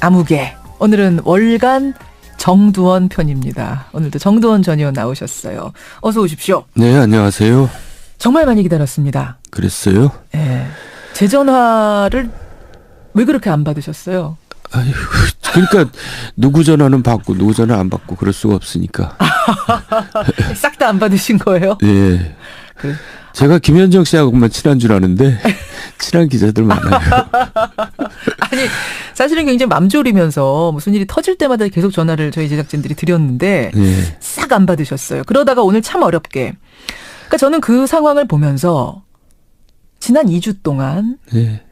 아무개. 오늘은 월간 정두원 편입니다. 오늘도 정두원 전 의원 나오셨어요. 어서 오십시오. 네, 안녕하세요. 정말 많이 기다렸습니다. 그랬어요? 예. 제 전화를 왜 그렇게 안 받으셨어요? 아유, 그러니까 누구 전화는 받고 누구 전화 안 받고 그럴 수가 없으니까. 싹 다 안 받으신 거예요? 예. 제가 김현정 씨하고만 친한 줄 아는데 친한 기자들 많아요. 아니, 사실은 굉장히 맘졸이면서 무슨 일이 터질 때마다 계속 전화를 저희 제작진들이 드렸는데 예. 싹안 받으셨어요. 그러다가 오늘 참 어렵게. 그러니까 저는 그 상황을 보면서 지난 2주 동안 예.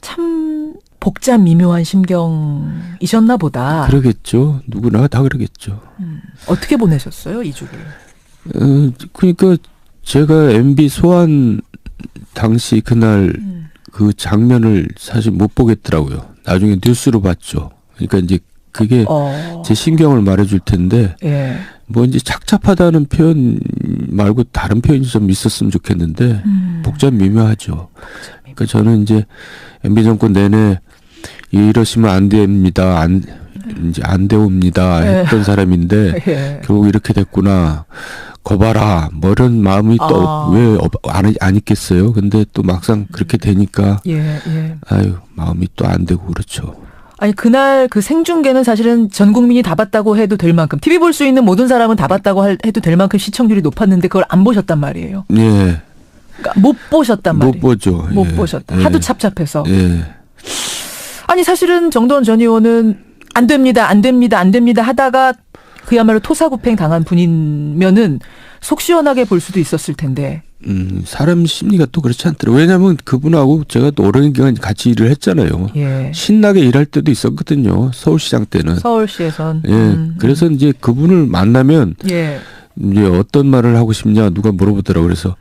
참 복잡 미묘한 심경이셨나 보다. 그러겠죠. 누구나 다 그러겠죠. 어떻게 보내셨어요, 2주를? 어, 그러니까 제가 MB 소환 당시 그날 음. 그 장면을 사실 못 보겠더라고요. 나중에 뉴스로 봤죠. 그러니까 이제 그게 어. 제 신경을 말해줄 텐데 예. 뭐 이제 착잡하다는 표현 말고 다른 표현이 좀 있었으면 좋겠는데 음. 복잡 미묘하죠. 그러니까 저는 이제 MB 정권 내내 이러시면 안 됩니다. 안 이제 안 되옵니다. 네. 했던 사람인데 예. 결국 이렇게 됐구나. 거봐라. 뭐 이런 마음이 아. 또 왜안 안 있겠어요. 근데 또 막상 그렇게 되니까 예, 예. 아유 마음이 또 안 되고 그렇죠. 아니 그날 그 생중계는 사실은 전 국민이 다 봤다고 해도 될 만큼 TV 볼 수 있는 모든 사람은 다 봤다고 할- 해도 될 만큼 시청률이 높았는데 그걸 안 보셨단 말이에요. 예. 그러니까 못 보셨단 말이에요. 못 보죠. 못 예. 보셨다. 예. 하도 찹찹해서. 예. 아니 사실은 정도원 전 의원은 안 됩니다, 안 됩니다, 안 됩니다 하다가 그야말로 토사구팽 당한 분이면은 속 시원하게 볼 수도 있었을 텐데. 음, 사람 심리가 또 그렇지 않더라고요. 왜냐하면 그분하고 제가 또 오랜 기간 같이 일을 했잖아요. 예. 신나게 일할 때도 있었거든요. 서울시장 때는. 서울시에선. 예. 음, 그래서 이제 그분을 만나면 예. 이제 어떤 말을 하고 싶냐 누가 물어보더라고 그래서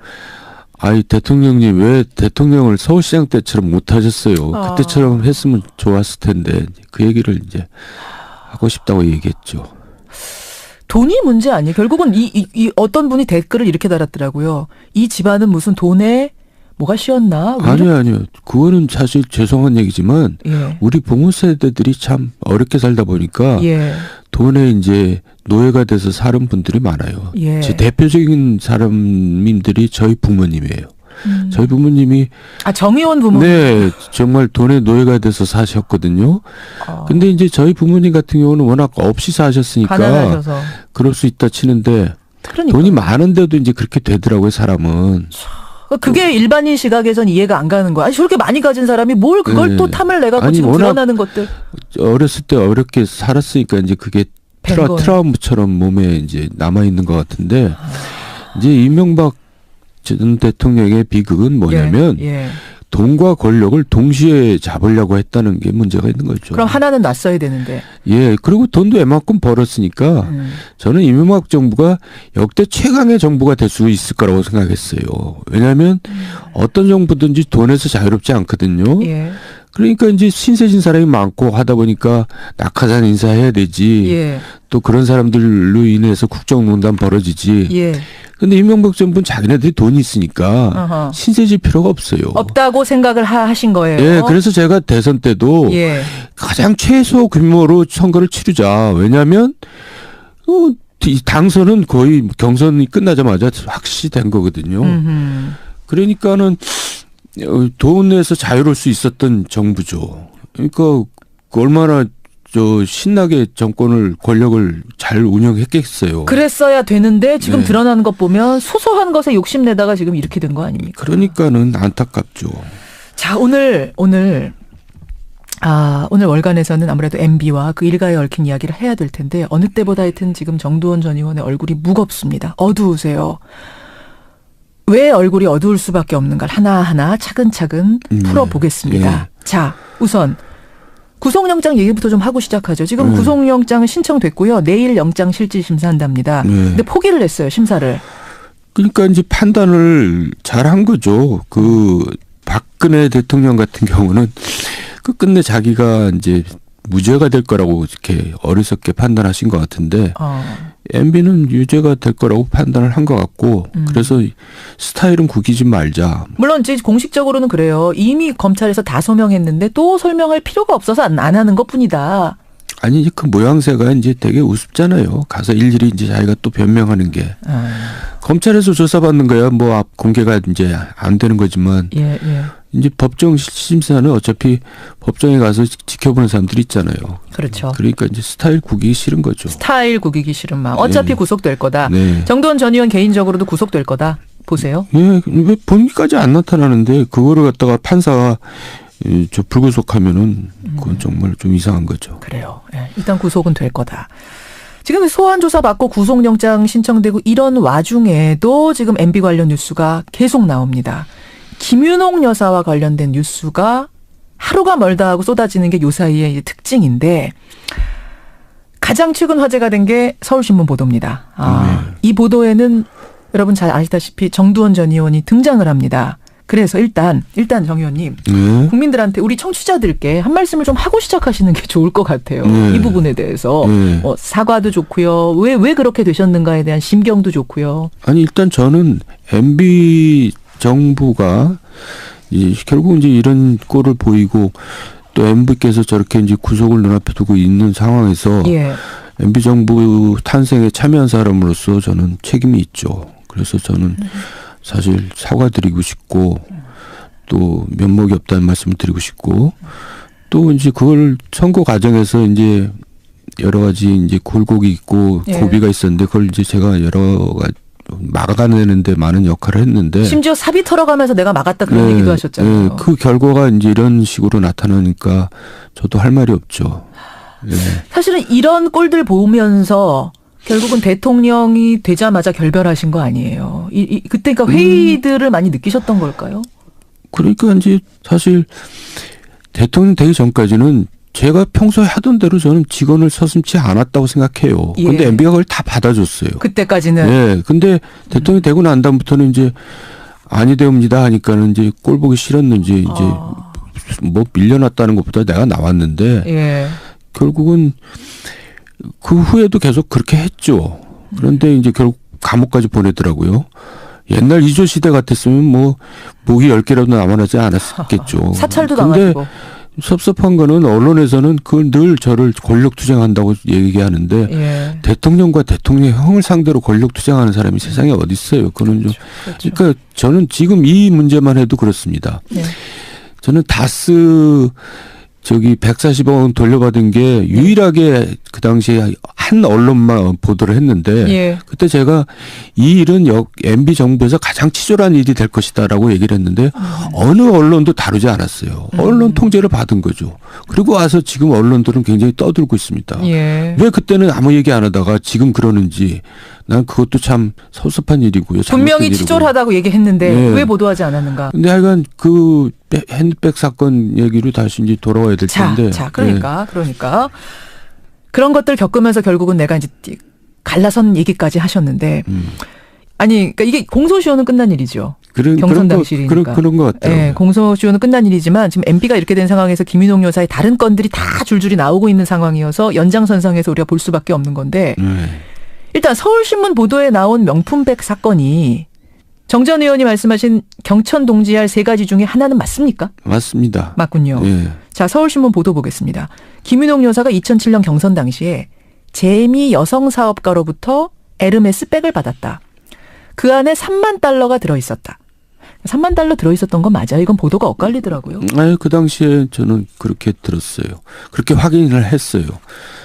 아이 대통령님 왜 대통령을 서울시장 때처럼 못 하셨어요? 아. 그때처럼 했으면 좋았을 텐데 그 얘기를 이제 하고 싶다고 얘기했죠. 돈이 문제 아니에요. 결국은 이, 이, 이 어떤 분이 댓글을 이렇게 달았더라고요. 이 집안은 무슨 돈에 뭐가 씌었나? 왜 아니요 아니요 그거는 사실 죄송한 얘기지만 예. 우리 부모 세대들이 참 어렵게 살다 보니까 예. 돈에 이제 노예가 돼서 사는 분들이 많아요. 예. 제 대표적인 사람님들이 저희 부모님이에요. 음. 저희 부모님이 아, 정의원 부모. 네 정말 돈의 노예가 돼서 사셨거든요. 어, 근데 이제 저희 부모님 같은 경우는 워낙 없이 사셨으니까 가난하셔서. 그럴 수 있다 치는데 그러니까. 돈이 많은데도 이제 그렇게 되더라고요 사람은. 그게 일반인 시각에선 이해가 안 가는 거야. 아니, 저렇게 많이 가진 사람이 뭘 그걸 네. 또 탐을 내갖고 아니, 지금 드러나는 것들. 어렸을 때 어렵게 살았으니까 이제 그게 된 트라, 거예요. 트라우마처럼 몸에 이제 남아 있는 것 같은데 이제 이명박 전 대통령의 비극은 뭐냐면 예. 예. 돈과 권력을 동시에 잡으려고 했다는 게 문제가 있는 거죠. 그럼 하나는 놨어야 되는데. 예, 그리고 돈도 웬만큼 벌었으니까 음. 저는 이명박 정부가 역대 최강의 정부가 될 수 있을 거라고 생각했어요. 왜냐하면 어떤 정부든지 돈에서 자유롭지 않거든요. 예. 그러니까 이제 신세진 사람이 많고 하다 보니까 낙하산 인사해야 되지. 예. 또 그런 사람들로 인해서 국정농단 벌어지지. 예. 근데 이명박 정부는 자기네들이 돈이 있으니까 어허. 신세질 필요가 없어요. 없다고 생각을 하, 하신 거예요. 예, 그래서 제가 대선 때도 예. 가장 최소 규모로 선거를 치르자. 왜냐하면 어, 이 당선은 거의 경선이 끝나자마자 확실히 된 거거든요. 음흠. 그러니까는 어, 돈에서 자유로울 수 있었던 정부죠. 그러니까 얼마나 저 신나게 정권을 권력을 잘 운영했겠어요. 그랬어야 되는데 지금 네. 드러나는 것 보면 소소한 것에 욕심내다가 지금 이렇게 된 거 아닙니까? 그러니까는 안타깝죠. 자, 오늘, 오늘, 아, 오늘 월간에서는 아무래도 MB와 그 일가에 얽힌 이야기를 해야 될 텐데, 어느 때보다 하여튼 지금 정두원 전 의원의 얼굴이 무겁습니다. 어두우세요. 왜 얼굴이 어두울 수밖에 없는가를 하나하나 차근차근 음, 풀어보겠습니다. 자, 우선, 구속영장 얘기부터 좀 하고 시작하죠. 지금 음. 구속영장은 신청됐고요. 내일 영장 실질 심사한답니다. 네. 근데 포기를 했어요, 심사를. 그러니까 이제 판단을 잘 한 거죠. 그 박근혜 대통령 같은 경우는 끝끝내 자기가 이제 무죄가 될 거라고 이렇게 어리석게 판단하신 것 같은데 어. MB는 유죄가 될 거라고 판단을 한 것 같고 음. 그래서 스타일은 구기지 말자. 물론 이제 공식적으로는 그래요. 이미 검찰에서 다 소명했는데 또 설명할 필요가 없어서 안, 안 하는 것뿐이다. 아니 그 모양새가 이제 되게 우습잖아요. 가서 일일이 이제 자기가 또 변명하는 게 아, 검찰에서 조사받는 거야 뭐 앞 공개가 이제 안 되는 거지만 예, 예. 이제 법정 심사는 어차피 법정에 가서 지- 지켜보는 사람들이 있잖아요. 그렇죠. 그러니까 이제 스타일 구기기 싫은 거죠. 스타일 구기기 싫은 마음. 어차피 네. 구속될 거다. 네. 정도원 전 의원 개인적으로도 구속될 거다. 보세요. 예, 왜 본인까지 안 나타나는데 그거를 갖다가 판사가 이, 저 불구속하면은 그건 정말 좀 이상한 거죠. 그래요. 예, 일단 구속은 될 거다. 지금 소환 조사 받고 구속영장 신청되고 이런 와중에도 지금 MB 관련 뉴스가 계속 나옵니다. 김윤옥 여사와 관련된 뉴스가 하루가 멀다 하고 쏟아지는 게 요 사이의 특징인데 가장 최근 화제가 된 게 서울신문 보도입니다. 아, 네. 이 보도에는 여러분 잘 아시다시피 정두원 전 의원이 등장을 합니다. 그래서 일단 일단 정 의원님 네. 국민들한테 우리 청취자들께 한 말씀을 좀 하고 시작하시는 게 좋을 것 같아요. 네. 이 부분에 대해서 네. 뭐 사과도 좋고요. 왜왜 그렇게 되셨는가에 대한 심경도 좋고요. 아니 일단 저는 MB 정부가 이 결국 이제 이런 꼴을 보이고 또 MB께서 저렇게 이제 구속을 눈앞에 두고 있는 상황에서 예. MB 정부 탄생에 참여한 사람으로서 저는 책임이 있죠. 그래서 저는 사실 사과드리고 싶고 또 면목이 없다는 말씀을 드리고 싶고 또 이제 그걸 선거 과정에서 이제 여러 가지 이제 굴곡이 있고 예. 고비가 있었는데 그걸 이제 제가 여러 가지 막아내는데 많은 역할을 했는데 심지어 사비 털어가면서 내가 막았다 그런 네, 얘기도 하셨잖아요. 네, 그 결과가 이제 이런 식으로 나타나니까 저도 할 말이 없죠. 예. 사실은 이런 꼴들 보면서 결국은 대통령이 되자마자 결별하신 거 아니에요. 이, 이 그때 그러니까 회의들을 많이 느끼셨던 걸까요? 그러니까 이제 사실 대통령 되기 전까지는 제가 평소에 하던 대로 저는 직원을 서슴지 않았다고 생각해요. 예. 근데 MB가 그걸 다 받아줬어요. 그때까지는 예. 근데 대통령이 되고 난 다음부터는 이제 아니 되옵니다 하니까는 이제 꼴 보기 싫었는지 이제 아, 뭐 밀려났다는 것보다 내가 나왔는데 예. 결국은 그 후에도 계속 그렇게 했죠. 그런데 이제 결국 감옥까지 보내더라고요. 옛날 이조 시대 같았으면 뭐 목이 열 개라도 남아나지 않았겠죠. 사찰도 당하시고. 섭섭한 거는 언론에서는 그걸 늘 저를 권력 투쟁한다고 얘기하는데 예. 대통령과 대통령 형을 상대로 권력 투쟁하는 사람이 세상에 어디 있어요? 그거는 좀 그렇죠. 그러니까 저는 지금 이 문제만 해도 그렇습니다. 네. 저는 다스 저기 140억 원 돌려받은 게 유일하게 그 당시에 한 언론만 보도를 했는데 예. 그때 제가 이 일은 역 MB 정부에서 가장 치졸한 일이 될 것이다라고 얘기를 했는데 어느 언론도 다루지 않았어요. 음. 언론 통제를 받은 거죠. 그리고 와서 지금 언론들은 굉장히 떠들고 있습니다. 예. 왜 그때는 아무 얘기 안 하다가 지금 그러는지 난 그것도 참 섭섭한 일이고요. 분명히. 치졸하다고 얘기했는데 네. 왜 보도하지 않았는가? 근데 하여간 그 배- 핸드백 사건 얘기로 다시 이제 돌아와야 될 자, 텐데. 자, 그러니까, 그러니까 그런 것들 겪으면서 결국은 내가 이제 띠- 갈라선 얘기까지 하셨는데 네. 음. 아니, 그러니까 이게 공소시효는 끝난 일이죠. 그런 경선 당시이니까. 그런 그런 것 같아요. 예, 공소시효는 끝난 일이지만 지금 MB가 이렇게 된 상황에서 김윤옥 여사의 다른 건들이 다 줄줄이 나오고 있는 상황이어서 연장선상에서 우리가 볼 수밖에 없는 건데 네. 일단 서울신문 보도에 나온 명품백 사건이 정 전 의원이 말씀하신 경천 동지할 세 가지 중에 하나는 맞습니까? 맞습니다. 맞군요. 예. 자, 서울신문 보도 보겠습니다. 김윤옥 여사가 2007년 경선 당시에 재미 여성 사업가로부터 에르메스 백을 받았다. 그 안에 3만 달러가 들어 있었다. 3만 달러 들어 있었던 건 맞아요. 이건 보도가 엇갈리더라고요. 아유, 그 당시에 저는 그렇게 들었어요. 그렇게 확인을 했어요.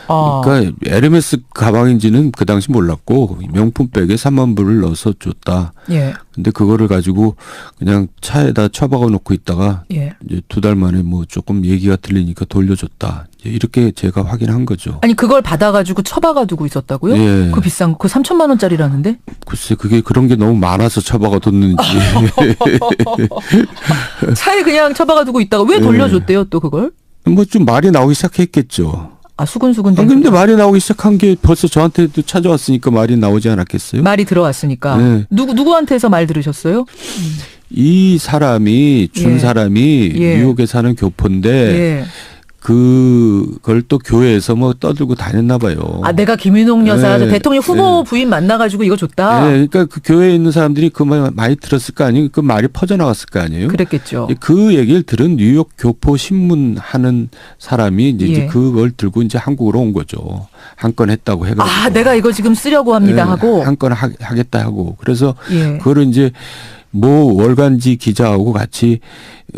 아, 그러니까 에르메스 가방인지는 그 당시 몰랐고 명품백에 3만 불을 넣어서 줬다. 예, 근데 그거를 가지고 그냥 차에다 처박아 놓고 있다가 예. 이제 두 달 만에 뭐 조금 얘기가 들리니까 돌려줬다. 이렇게 제가 확인한 거죠. 아니 그걸 받아가지고 처박아 두고 있었다고요? 예. 그 비싼 거, 그 3천만 원짜리라는데? 글쎄 그게 그런 게 너무 많아서 처박아 뒀는지. 차에 그냥 처박아 두고 있다가 왜 예. 돌려줬대요? 또 그걸? 뭐 좀 말이 나오기 시작했겠죠. 아 수근수근 아, 된 근데 거. 말이 나오기 시작한 게 벌써 저한테도 찾아왔으니까 말이 나오지 않았겠어요? 말이 들어왔으니까 네. 누구 누구한테서 말 들으셨어요? 이 사람이 준 예. 사람이 예. 뉴욕에 사는 교포인데 예. 그걸 또 교회에서 뭐 떠들고 다녔나 봐요. 아, 내가 김윤옥 여사 네. 대통령 후보 네. 부인 만나가지고 이거 줬다. 네, 그러니까 그 교회에 있는 사람들이 그 말 많이 들었을 거 아니에요? 그 말이 퍼져나갔을 거 아니에요? 그랬겠죠. 그 얘기를 들은 뉴욕 교포 신문 하는 사람이 이제, 예. 그걸 들고 이제 한국으로 온 거죠. 한 건 했다고 해가지고. 아, 내가 이거 지금 쓰려고 합니다 네, 하고. 한 건 하겠다 하고. 그래서 예. 그거를 이제 모 월간지 기자하고 같이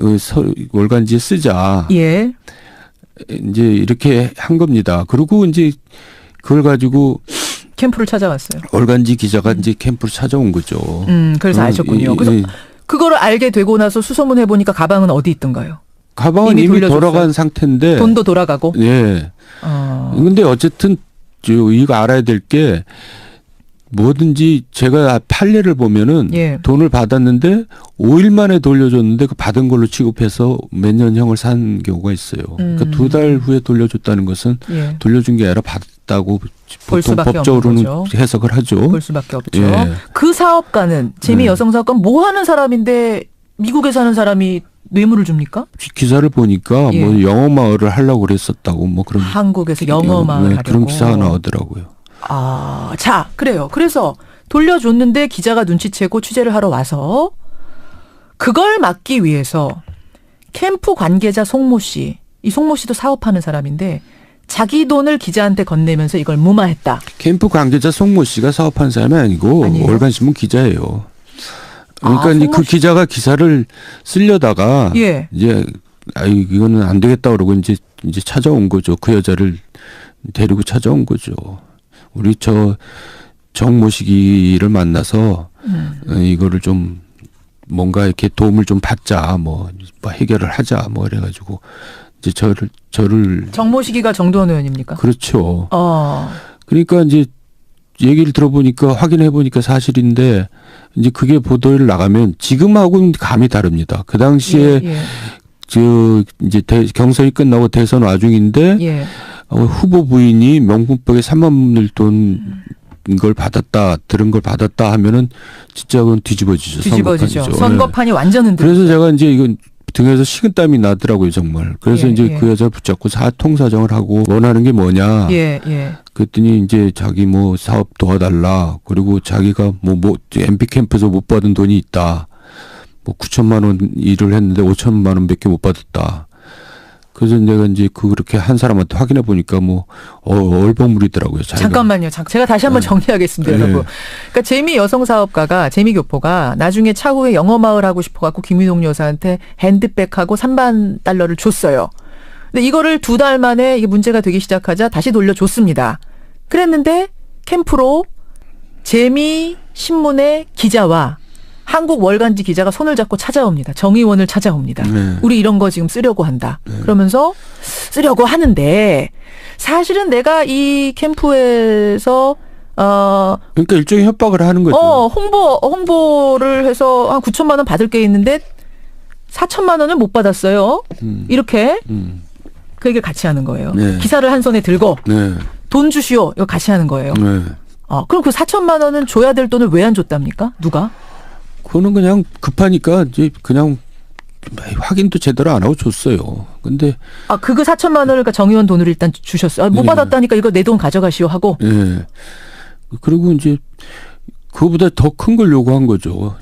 어, 서- 월간지에 쓰자. 예. 이제 이렇게 한 겁니다. 그리고 이제 그걸 가지고 캠프를 찾아왔어요. 월간지 기자가 이제 캠프를 찾아온 거죠. 음, 그래서 어, 아셨군요. 이- 그래서 이- 그거를 알게 되고 나서 수소문 해보니까 가방은 어디 있던가요? 가방은 이미 이미. 돌아간 상태인데. 돈도 돌아가고. 예. 어. 근데 어쨌든 저 이거 알아야 될 게 뭐든지 제가 판례를 보면은 예. 돈을 받았는데 5일 만에 돌려줬는데 그 받은 걸로 취급해서 몇 년형을 산 경우가 있어요. 음. 그러니까 두 달 후에 돌려줬다는 것은 예. 돌려준 게 아니라 받았다고 볼 보통 법적으로는. 해석을 하죠. 볼 수밖에 없죠. 예. 그 사업가는 재미 네. 여성 사업가 뭐 하는 사람인데 미국에 사는 사람이 뇌물을 줍니까? 기- 기사를 보니까 예. 뭐 영어 마을을 하려고 그랬었다고 뭐 그런 한국에서 영어만 네, 하려고. 그런 기사가 나오더라고요. 아, 자, 그래요. 그래서 돌려줬는데 기자가 눈치채고 취재를 하러 와서 그걸 막기 위해서 캠프 관계자 송모 씨, 이 송모 씨도 사업하는 사람인데 자기 돈을 기자한테 건네면서 이걸 무마했다. 캠프 관계자 송모 씨가 사업한 사람이 아니고 아니에요? 월간신문 기자예요. 그러니까 아, 그 씨. 기자가 기사를 쓰려다가 예. 이제 아 이거는 안 되겠다 그러고 이제 이제 찾아온 거죠. 그 여자를 데리고 찾아온 거죠. 우리 저 정모시기를 만나서 음. 어, 이거를 좀 뭔가 이렇게 도움을 좀 받자 뭐, 뭐 해결을 하자 뭐 그래가지고 이제 저를 저를 정모시기가 정도원 의원입니까? 그렇죠. 어. 그러니까 이제 얘기를 들어보니까 확인해 보니까 사실인데 이제 그게 보도를 나가면 지금하고는 감이 다릅니다. 그 당시에 예, 저 이제 대, 경선이 끝나고 대선 와중인데 예. 후보 부인이 명품백에 3만 원을 돈걸 받았다 들은 걸 받았다 하면은 진짜 그건 뒤집어지죠. 뒤집어지죠. 선거판이죠. 선거판이 완전 네. 흔들. 그래서 제가 이제 이건 등에서 식은땀이 나더라고요 정말. 그래서 예, 이제 예. 그 여자 붙잡고 사통 사정을 하고 원하는 게 뭐냐. 예, 예. 그랬더니 이제 자기 뭐 사업 도와달라. 그리고 자기가 뭐, 뭐, MP 캠프에서 못 받은 돈이 있다. 뭐 9천만 원 일을 했는데 5천만 원밖에 못 받았다. 그래서 내가 이제 그렇게 한 사람한테 확인해 보니까 뭐, 어, 얼버무리더라고요. 자기가. 잠깐만요. 잠- 제가 다시 한번 네. 정리하겠습니다, 네. 여러분. 그러니까 재미 여성 사업가가 재미 교포가 나중에 차후에 영어 마을 하고 싶어 갖고 김윤옥 여사한테 핸드백하고 3만 달러를 줬어요. 근데 이거를 두 달 만에 이게 문제가 되기 시작하자 다시 돌려줬습니다. 그랬는데 캠프로 재미 신문의 기자와 한국 월간지 기자가 손을 잡고 찾아옵니다. 정의원을 찾아옵니다. 네. 우리 이런 거 지금 쓰려고 한다. 그러면서 쓰려고 하는데 사실은 내가 이 캠프에서 어, 그러니까 일종의 협박을 하는 거죠. 어 홍보 홍보를 해서 한 9천만 원 받을 게 있는데 4천만 원을 못 받았어요. 음, 이렇게 음, 그 얘기를 같이 하는 거예요. 네. 기사를 한 손에 들고 네. 돈 주시오 이거 같이 하는 거예요. 네. 어 그럼 그 4천만 원은 줘야 될 돈을 왜 안 줬답니까? 누가? 그거는 그냥 급하니까 이제 그냥 확인도 제대로 안 하고 줬어요. 근데 아 그거 4천만 원을 그러니까 정의원 돈으로 일단 주셨어요. 아, 못 네. 받았다니까 이거 내 돈 가져가시오 하고 예. 그리고 이제 그거보다 더 큰 걸 요구한 거죠.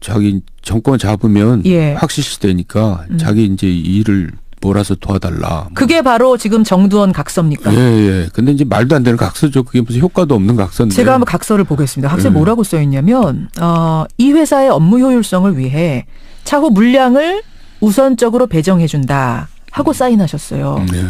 자기 정권 잡으면 예. 확실시 되니까 음. 자기 이제 일을 몰아서 도와달라. 뭐. 그게 바로 지금 정두원 각서입니까? 예, 예. 근데 이제 말도 안 되는 각서죠. 그게 무슨 효과도 없는 각서인데. 제가 한번 각서를 보겠습니다. 각서에 네. 뭐라고 써 있냐면 어, 이 회사의 업무 효율성을 위해 차후 물량을 우선적으로 배정해 준다 하고 사인하셨어요. 네.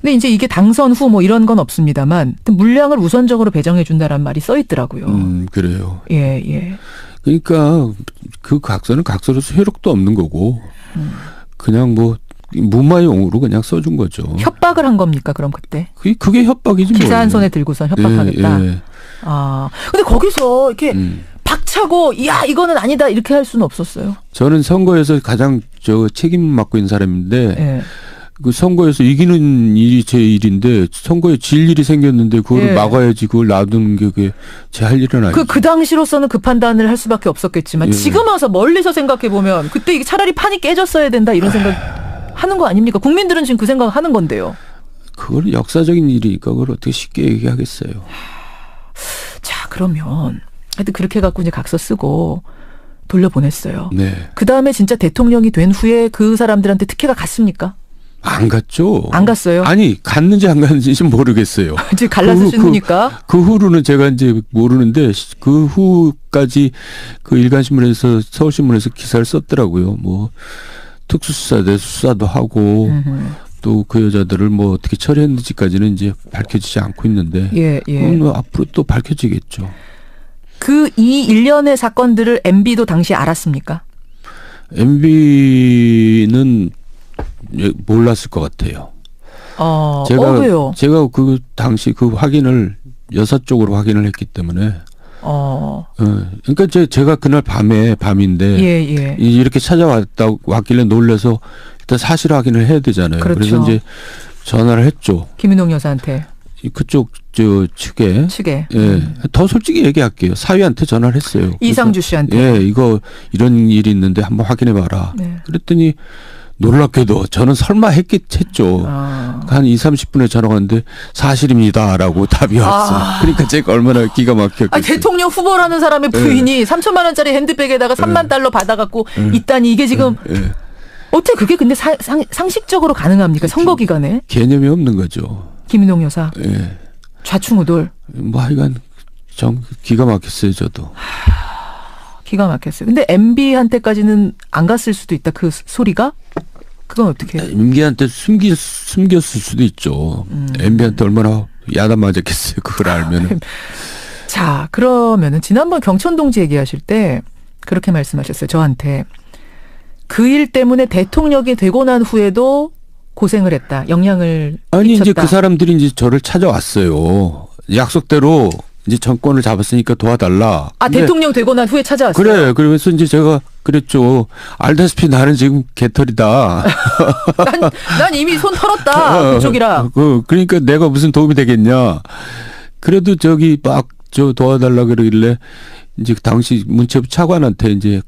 근데 이제 이게 당선 후 뭐 이런 건 없습니다만 물량을 우선적으로 배정해 준다란 말이 써 있더라고요. 음, 그래요. 예, 예. 그러니까 그 각서는 각서로서 효력도 없는 거고 음. 그냥 뭐 무마용으로 그냥 써준 거죠. 협박을 한 겁니까? 그럼 그때 그게, 그게 협박이지 기사 한. 손에 들고선 협박하겠다. 예, 예. 아, 근데 거기서 이렇게 음. 박차고 야 이거는 아니다 이렇게 할 수는 없었어요. 저는 선거에서 가장 저 책임 맡고 있는 사람인데 예. 그 선거에서 이기는 일이 제 일인데 선거에 질 일이 생겼는데 그거를 예. 막아야지 그걸 놔두는 게 그게 제 할 일은 아니죠. 그, 그 당시로서는 그 판단을 할 수밖에 없었겠지만 예. 지금 와서 멀리서 생각해 보면 그때 이게 차라리 판이 깨졌어야 된다 이런 생각 하는 거 아닙니까? 국민들은 지금 그 생각 하는 건데요. 그걸 역사적인 일이니까 그걸 어떻게 쉽게 얘기하겠어요. 자, 그러면 하여튼 그렇게 갖고 이제 각서 쓰고 돌려보냈어요. 네. 그 다음에 진짜 대통령이 된 후에 그 사람들한테 특혜가 갔습니까? 안 갔죠. 안 갔어요? 아니 갔는지 안 갔는지 모르겠어요. 이제 갈라서 그- 그- 쓰니까 그 후로는 제가 이제 모르는데 그 후까지 그 일간신문에서 서울신문에서 기사를 썼더라고요. 뭐 특수수사대 수사도 하고 또 그 여자들을 뭐 어떻게 처리했는지까지는 이제 밝혀지지 않고 있는데 예, 예. 뭐 앞으로 또 밝혀지겠죠. 그 이 일련의 사건들을 MB도 당시 알았습니까? MB는 예, 몰랐을 것 같아요. 어, 제가 어? 제가 그 당시 그 확인을 여사 쪽으로 확인을 했기 때문에 어, 어, 그러니까 제, 제가 그날 밤에 밤인데 예, 예. 이- 이렇게 찾아왔다 왔길래 놀래서 일단 사실 확인을 해야 되잖아요. 그 그렇죠. 래서 이제 전화를 했죠. 김인홍 여사한테 이 그쪽 저 측에 측에 예, 음. 더 솔직히 얘기할게요. 사위한테 전화를 했어요. 이상주 씨한테. 그래서, 예, 이거 이런 일이 있는데 한번 확인해 봐라. 네. 그랬더니 놀랍게도 저는 설마 했겠 했죠. 아. 한 2, 30분에 전화가 왔는데 사실입니다라고 답이 왔어요. 아. 그러니까 제가 얼마나 기가 막혔겠어요. 아, 대통령 후보라는 사람의 네. 부인이 3천만 원짜리 핸드백에다가 3만 달러 받아갖고 네. 있다니 이게 지금 예, 어떻게 그게 근데 사- 상, 상식적으로 가능합니까? 선거 기간에 개념이 없는 거죠. 김인홍 여사 예. 좌충우돌 뭐 하여간 좀 기가 막혔어요, 저도. 기가 막혔어요. 근데 MB한테까지는 안 갔을 수도 있다. 그 소- 소리가 그건 어떻게? 임기한테 숨기, 숨겼을 수도 있죠. 음. MB한테 얼마나 야단 맞았겠어요, 그걸 알면은. 자 그러면은 지난번 경천 동지 얘기하실 때 그렇게 말씀하셨어요. 저한테 그 일 때문에 대통령이 되고 난 후에도 고생을 했다. 영향을 아니, 이제 미쳤다. 그 사람들이 이제 저를 찾아왔어요. 약속대로 이제 정권을 잡았으니까 도와달라. 아 대통령 되고 난 후에 찾아왔어요. 그래, 그러면서 이제 제가 그랬죠. 알다시피 나는 지금 개털이다. 난, 난 이미 손 털었다. 그쪽이라. 어, 그, 그러니까 내가 무슨 도움이 되겠냐. 그래도 저기 막 저 도와달라 그러길래 이제 당시 문체부 차관한테 이제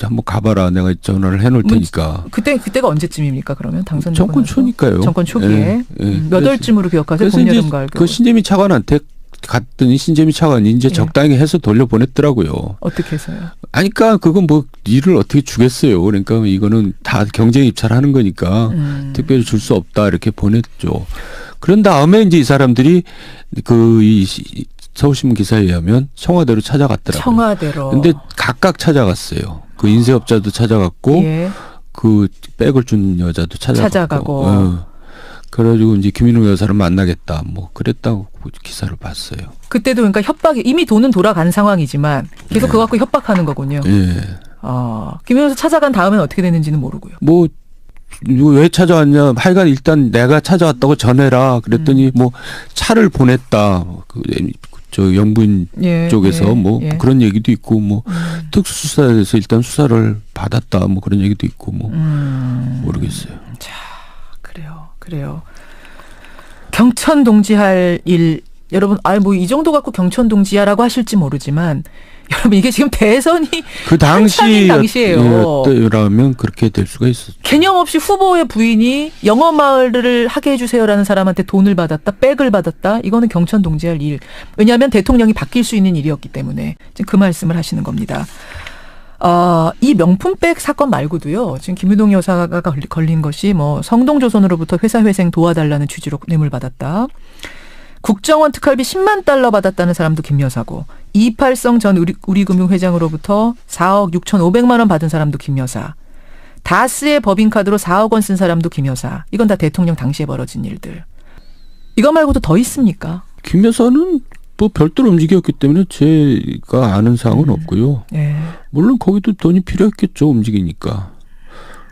한번 가봐라. 내가 전화를 해놓을 문- 테니까. 그때 그때가 언제쯤입니까? 그러면 당선 정권 초니까요. 정권 초기에 예, 예. 음, 몇 월쯤으로 기억하세요? 봄, 여름, 가을, 그 겨울. 신재미 차관한테 갔더니 신재미 차관이 이제 예. 적당히 해서 돌려보냈더라고요. 어떻게 해서요? 아니까 그건 뭐 일을 어떻게 주겠어요. 그러니까 이거는 다 경쟁 입찰하는 거니까 음. 특별히 줄 수 없다 이렇게 보냈죠. 그런 다음에 이제 이 사람들이 그이 서울신문 기사에 의하면 청와대로 찾아갔더라고요. 청와대로. 근데 각각 찾아갔어요. 그 인쇄업자도 찾아갔고 예. 그 백을 준 여자도 찾아갔고. 찾아가고. 어. 그래가지고 이제 김인웅 여사를 만나겠다. 뭐 그랬다고 기사를 봤어요. 그때도 그러니까 협박이 이미 돈은 돌아간 상황이지만 계속 그거 갖고 협박하는 거군요. 예. 어, 김현수 찾아간 다음엔 어떻게 됐는지는 모르고요. 뭐, 이거 왜 찾아왔냐. 하여간 일단 내가 찾아왔다고 전해라. 그랬더니 음. 뭐 차를 보냈다. 그, 저 영부인 예, 쪽에서 예, 뭐 예. 그런 얘기도 있고 뭐 음, 특수수사에서 일단 수사를 받았다. 뭐 그런 얘기도 있고 뭐 음, 모르겠어요. 그래요. 경천 동지할 일 여러분, 아 뭐 이 정도 갖고 경천 동지야라고 하실지 모르지만 여러분 이게 지금 대선이 그 당시예요. 당시라면 그렇게 될 수가 있었죠. 개념 없이 후보의 부인이 영어 마을을 하게 해주세요라는 사람한테 돈을 받았다, 백을 받았다. 이거는 경천 동지할 일. 왜냐하면 대통령이 바뀔 수 있는 일이었기 때문에 지금 그 말씀을 하시는 겁니다. 어, 이 명품백 사건 말고도요. 지금 김유동 여사가 걸린 것이 뭐 성동조선으로부터 회사 회생 도와달라는 취지로 뇌물 받았다. 국정원 특활비 10만 달러 받았다는 사람도 김 여사고 이팔성 전 우리, 우리금융 회장으로부터 4억 6천5백만 원 받은 사람도 김 여사. 다스의 법인카드로 4억 원 쓴 사람도 김 여사. 이건 다 대통령 당시에 벌어진 일들. 이거 말고도 더 있습니까? 김 여사는 뭐 별도로 움직였기 때문에 제가 아는 사항은 음. 없고요. 예. 물론 거기도 돈이 필요했겠죠. 움직이니까.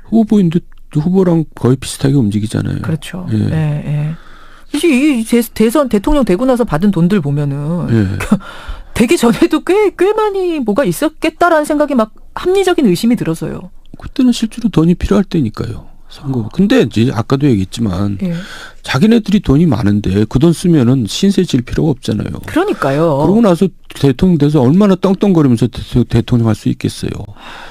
후보인데 후보랑 거의 비슷하게 움직이잖아요. 그렇죠. 예. 예, 예. 이제 이 대- 대선 대통령 되고 나서 받은 돈들 보면은 예. 되기 전에도 꽤, 꽤 많이 뭐가 있었겠다라는 생각이 막 합리적인 의심이 들어서요. 그때는 실제로 돈이 필요할 때니까요. 선거. 근데 이제 아까도 얘기했지만 예. 자기네들이 돈이 많은데 그 돈 쓰면은 신세 질 필요가 없잖아요. 그러니까요. 그러고 나서 대통령 돼서 얼마나 떵떵거리면서 대통령, 할 수 있겠어요.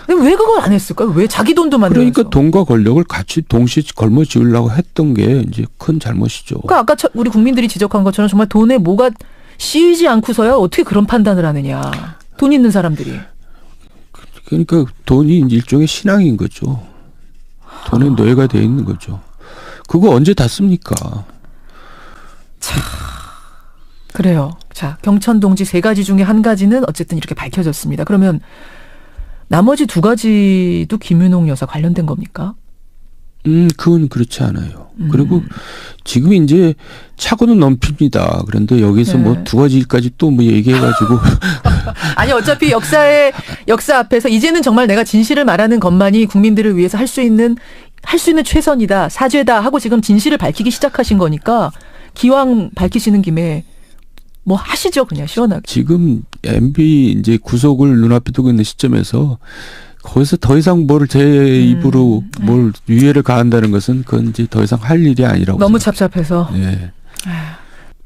근데 왜 그걸 안 했을까요? 왜 자기 돈도 만들어서? 그러니까 돈과 권력을 같이 동시에 걸머 지으려고 했던 게 이제 큰 잘못이죠. 그러니까 아까 저- 우리 국민들이 지적한 것처럼 정말 돈에 뭐가 씌이지 않고서야 어떻게 그런 판단을 하느냐. 돈 있는 사람들이. 그러니까 돈이 일종의 신앙인 거죠. 돈에 노예가 돼 있는 거죠. 그거 언제 다 씁니까? 그래요. 자, 경천 동지 세 가지 중에 한 가지는 어쨌든 이렇게 밝혀졌습니다. 그러면 나머지 두 가지도 김윤옥 여사 관련된 겁니까? 음, 그건 그렇지 않아요. 음. 그리고 지금 이제 차고는 넘칩니다. 그런데 여기서 네. 뭐두 가지까지 또 뭐 얘기해가지고 아니 어차피 역사의 역사 앞에서 이제는 정말 내가 진실을 말하는 것만이 국민들을 위해서 할 수 있는 할 수 있는 최선이다 사죄다 하고 지금 진실을 밝히기 시작하신 거니까 기왕 밝히시는 김에 뭐 하시죠 그냥 시원하게. 지금 MB 이제 구속을 눈앞에 두고 있는 시점에서 거기서 더 이상 뭘 제 입으로 음. 뭘 유해를 가한다는 것은 그건 이제 더 이상 할 일이 아니라고. 너무 생각- 착잡해서 네.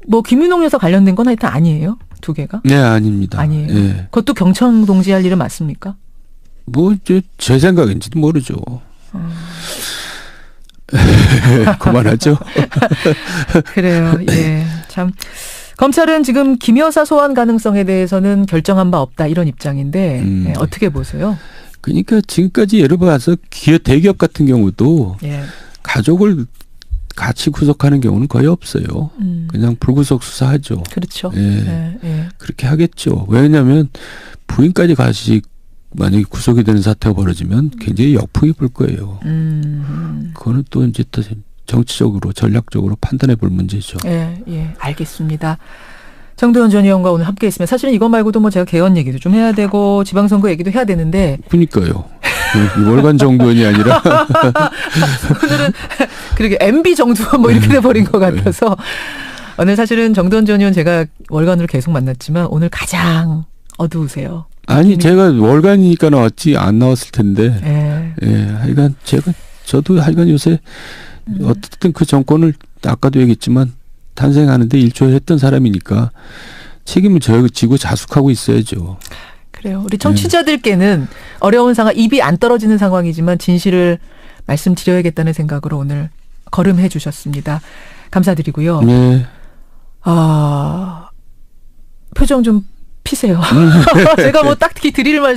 뭐 김윤옥 여사 관련된 건 하여튼 아니에요 두 개가. 네, 아닙니다. 아니에요. 예. 그것도 경청 동지 할 일은 맞습니까? 뭐 이제 제 생각인지도 모르죠. 음. 그만하죠. 그래요. 예. 참. 검찰은 지금 김 여사 소환 가능성에 대해서는 결정한 바 없다 이런 입장인데 음. 예, 어떻게 보세요? 그러니까 지금까지 예를 봐서 기업 대기업 같은 경우도 예. 가족을 같이 구속하는 경우는 거의 없어요. 음. 그냥 불구속 수사하죠. 그렇죠. 예. 예, 예. 그렇게 하겠죠. 왜냐하면 부인까지 같이 만약에 구속이 되는 사태가 벌어지면 굉장히 역풍이 불 거예요. 음. 그거는 또 이제 또 정치적으로 전략적으로 판단해 볼 문제죠. 예, 예. 알겠습니다. 정도현 전 의원과 오늘 함께 했으면 사실은 이거 말고도 뭐 제가 개헌 얘기도 좀 해야 되고 지방선거 얘기도 해야 되는데 그러니까요. 네, 월간 정도원이 아니라 오늘은 그렇게 MB 정도가 뭐 이렇게 돼버린 것 같아서 오늘 사실은 정도현 전 의원 제가 월간으로 계속 만났지만 오늘 가장 어두우세요. 아니 제가 월간이니까 나왔지 안 나왔을 텐데 예. 예 하여간 제가 저도 하여간 요새 어쨌든 그 정권을 아까도 얘기했지만 탄생하는데 일조했던 사람이니까 책임을 져- 지고 자숙하고 있어야죠. 그래요. 우리 청취자들께는 어려운 상황, 입이 안 떨어지는 상황이지만 진실을 말씀드려야겠다는 생각으로 오늘 걸음해 주셨습니다. 감사드리고요. 네. 아, 표정 좀 피세요. 제가 뭐 딱히 드릴 말씀